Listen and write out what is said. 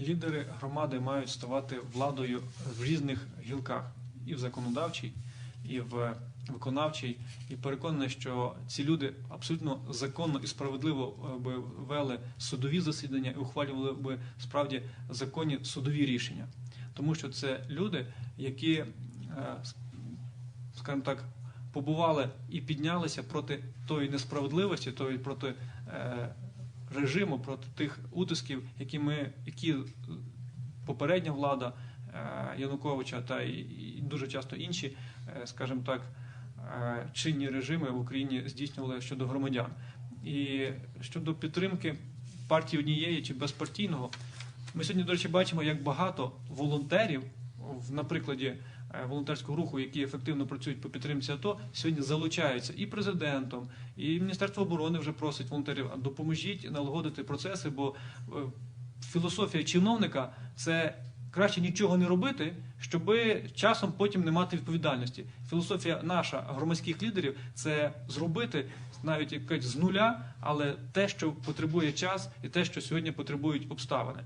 лідери громади мають ставати владою в різних гілках, і в законодавчій, і в виконавчій. І переконаний, що ці люди абсолютно законно і справедливо е, би вели судові засідання і ухвалювали би справді законні судові рішення. Тому що це люди, які, е, скажімо так, побували і піднялися проти тої несправедливості, тої проти е, режиму, проти тих утисків, які ми, які попередня влада е, Януковича та і, дуже часто інші, е, скажімо так, е, чинні режими в Україні здійснювали щодо громадян. І щодо підтримки партії однієї чи безпартійного, ми сьогодні, до речі, бачимо, як багато волонтерів, в, на прикладі е, волонтерського руху, які ефективно працюють по підтримці АТО, сьогодні залучаються і президентом, і Міністерство оборони вже просить волонтерів, «А допоможіть налагодити процеси, бо е, філософія чиновника це краще нічого не робити, щоб часом потім не мати відповідальності. Філософія наша громадських лідерів це зробити навіть як з нуля, але те, що потребує час, і те, що сьогодні потребують обставини.